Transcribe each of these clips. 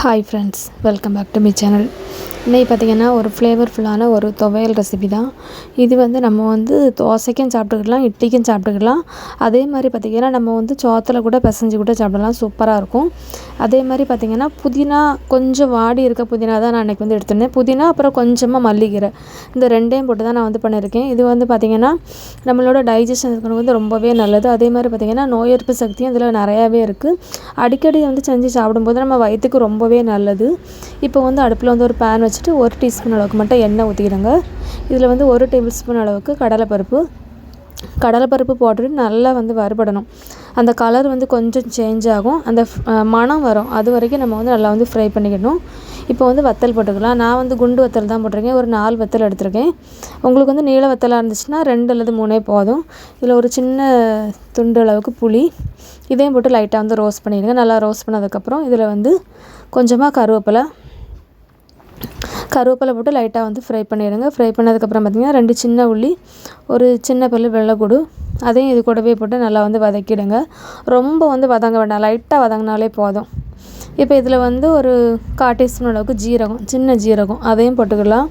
Hi friends welcome back to me channel. இன்றைக்கி பார்த்திங்கன்னா ஒரு ஃப்ளேவர்ஃபுல்லான ஒரு துவையல் ரெசிபி தான். இது வந்து நம்ம வந்து தோசைக்கும் சாப்பிட்டுக்கலாம் இட்லிக்கும் சாப்பிட்டுக்கலாம். அதே மாதிரி பார்த்திங்கன்னா நம்ம வந்து சோத்தில் கூட பிசைஞ்சு கூட சாப்பிடலாம். சூப்பராக இருக்கும். அதே மாதிரி பார்த்திங்கன்னா புதினா கொஞ்சம் வாடி இருக்க புதினா தான் நான் அன்றைக்கி வந்து எடுத்துருந்தேன். புதினா அப்புறம் கொஞ்சமாக மல்லிகீரை. இந்த ரெண்டையும் போட்டு தான் நான் வந்து பண்ணியிருக்கேன். இது வந்து பார்த்திங்கன்னா நம்மளோட டைஜஷனுக்கு இருக்கிறது வந்து ரொம்பவே நல்லது. அதே மாதிரி பார்த்திங்கன்னா நோய் எதிர்ப்பு சக்தியும் இதில் நிறையாவே இருக்குது அடிக்கடி வந்து செஞ்சு சாப்பிடும்போது நம்ம வயிற்றுக்கு ரொம்பவே நல்லது. இப்போ வந்து அடுப்பில் வந்து ஒரு பேன் வச்சு வச்சுட்டு ஒரு டீஸ்பூன் அளவுக்கு மட்டும் எண்ணெய் ஊற்றிக்கிடுங்க இதில் வந்து ஒரு டேபிள் ஸ்பூன் அளவுக்கு கடலைப்பருப்பு. கடலைப்பருப்பு போட்டுட்டு நல்லா வந்து வறுபடணும். அந்த கலர் வந்து கொஞ்சம் சேஞ்ச் ஆகும். அந்த மணம் வரும். அது வரைக்கும் நம்ம வந்து நல்லா வந்து ஃப்ரை பண்ணிக்கணும். இப்போ வந்து வத்தல் போட்டுக்கலாம். நான் வந்து குண்டு வத்தல் தான் போட்டிருக்கேன். ஒரு நாலு வத்தல் எடுத்திருக்கேன். உங்களுக்கு வந்து நீள வத்தலாக இருந்துச்சுன்னா ரெண்டு அல்லது மூணே போதும். இதில் ஒரு சின்ன துண்டு அளவுக்கு புளி. இதையும் போட்டு லைட்டாக வந்து ரோஸ்ட் பண்ணிடுங்க. நல்லா ரோஸ்ட் பண்ணதுக்கப்புறம் இதில் வந்து கொஞ்சமாக கருவேப்பிலை கருவேப்பிலை போட்டு லைட்டாக வந்து ஃப்ரை பண்ணிடுங்க. ஃப்ரை பண்ணதுக்கப்புறம் பார்த்திங்கன்னா ரெண்டு சின்ன உள்ளி ஒரு சின்ன பல்லு வெள்ளைக்கூடு அதையும் இது கூடவே போட்டு நல்லா வந்து வதக்கிடுங்க. ரொம்ப வந்து வதங்க வேண்டாம். லைட்டாக வதங்கினாலே போதும். இப்போ இதில் வந்து ஒரு கால் டீஸ்பூன் அளவுக்கு ஜீரகம் சின்ன ஜீரகம் அதையும் போட்டுக்கலாம்.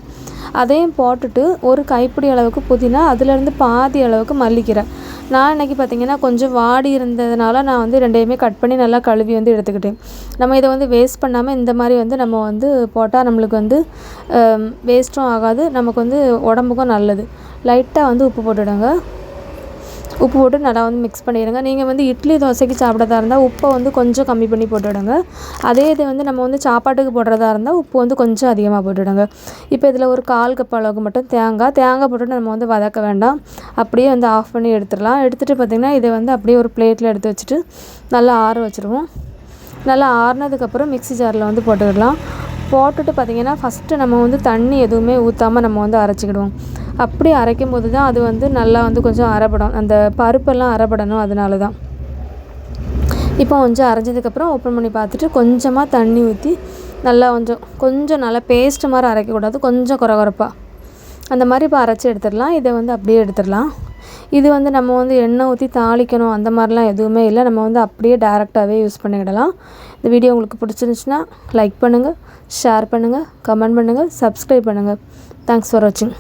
அதையும் போட்டுட்டு ஒரு கைப்பிடி அளவுக்கு புதினா அதுலேருந்து பாதி அளவுக்கு மல்லிக்கீரை நான் இன்றைக்கி பார்த்திங்கன்னா கொஞ்சம் வாடி இருந்ததுனால நான் வந்து ரெண்டையுமே கட் பண்ணி நல்லா கழுவி வந்து எடுத்துக்கிட்டேன். நம்ம இதை வந்து வேஸ்ட் பண்ணாமல் இந்த மாதிரி வந்து நம்ம வந்து போட்டால் நம்மளுக்கு வந்து வேஸ்ட்டும் ஆகாது. நமக்கு வந்து உடம்புக்கும் நல்லது. லைட்டாக வந்து உப்பு போட்டுவிடுங்க உப்பு போட்டு நல்லா வந்து மிக்ஸ் பண்ணிடுங்க. நீங்கள் வந்து இட்லி தோசைக்கு சாப்பிட்றதா இருந்தால் உப்பை வந்து கொஞ்சம் கம்மி பண்ணி போட்டுவிடுங்க அதே இது வந்து நம்ம வந்து சாப்பாட்டுக்கு போடுறதா இருந்தால் உப்பு வந்து கொஞ்சம் அதிகமாக போட்டுவிடுங்க இப்போ இதில் ஒரு கால் கப் அளவுக்கு மட்டும் தேங்காய் தேங்காய் போட்டு நம்ம வந்து வதக்க வேண்டாம். அப்படியே வந்து ஆஃப் பண்ணி எடுத்துடலாம். எடுத்துகிட்டு பார்த்திங்கன்னா இதை வந்து அப்படியே ஒரு பிளேட்டில் எடுத்து வச்சுட்டு நல்லா ஆற வச்சுருவோம். நல்லா ஆறுனதுக்கப்புறம் மிக்ஸி ஜாரில் வந்து போட்டுக்கிடலாம் போட்டுட்டு பார்த்திங்கன்னா ஃபஸ்ட்டு நம்ம வந்து தண்ணி எதுவுமே ஊற்றாமல் நம்ம வந்து அரைச்சிக்கிடுவோம். அப்படி அரைக்கும் போது தான் அது வந்து நல்லா வந்து கொஞ்சம் அரைப்படும் அந்த பருப்பெல்லாம் அரைப்படணும் அதனால தான். இப்போ கொஞ்சம் அரைஞ்சதுக்கப்புறம் ஓப்பன் பண்ணி பார்த்துட்டு கொஞ்சமாக தண்ணி ஊற்றி நல்லா கொஞ்சம் கொஞ்சம் நல்லா பேஸ்ட்டு மாதிரி அரைக்கக்கூடாது. கொஞ்சம் குறகுறப்பாக அந்த மாதிரி இப்போ அரைச்சி எடுத்துடலாம். இதை வந்து அப்படியே எடுத்துடலாம். இது வந்து நம்ம வந்து எண்ணெய் ஊற்றி தாளிக்கணும். அந்த மாதிரிலாம் எதுவுமே இல்லை. நம்ம வந்து அப்படியே டேரெக்டாகவே யூஸ் பண்ணிக்கிடலாம். இந்த வீடியோ உங்களுக்கு பிடிச்சிருந்துச்சுன்னா லைக் பண்ணுங்கள் ஷேர் பண்ணுங்கள் கமெண்ட் பண்ணுங்கள் சப்ஸ்கிரைப் பண்ணுங்கள் தேங்க்ஸ் ஃபார் வாட்சிங்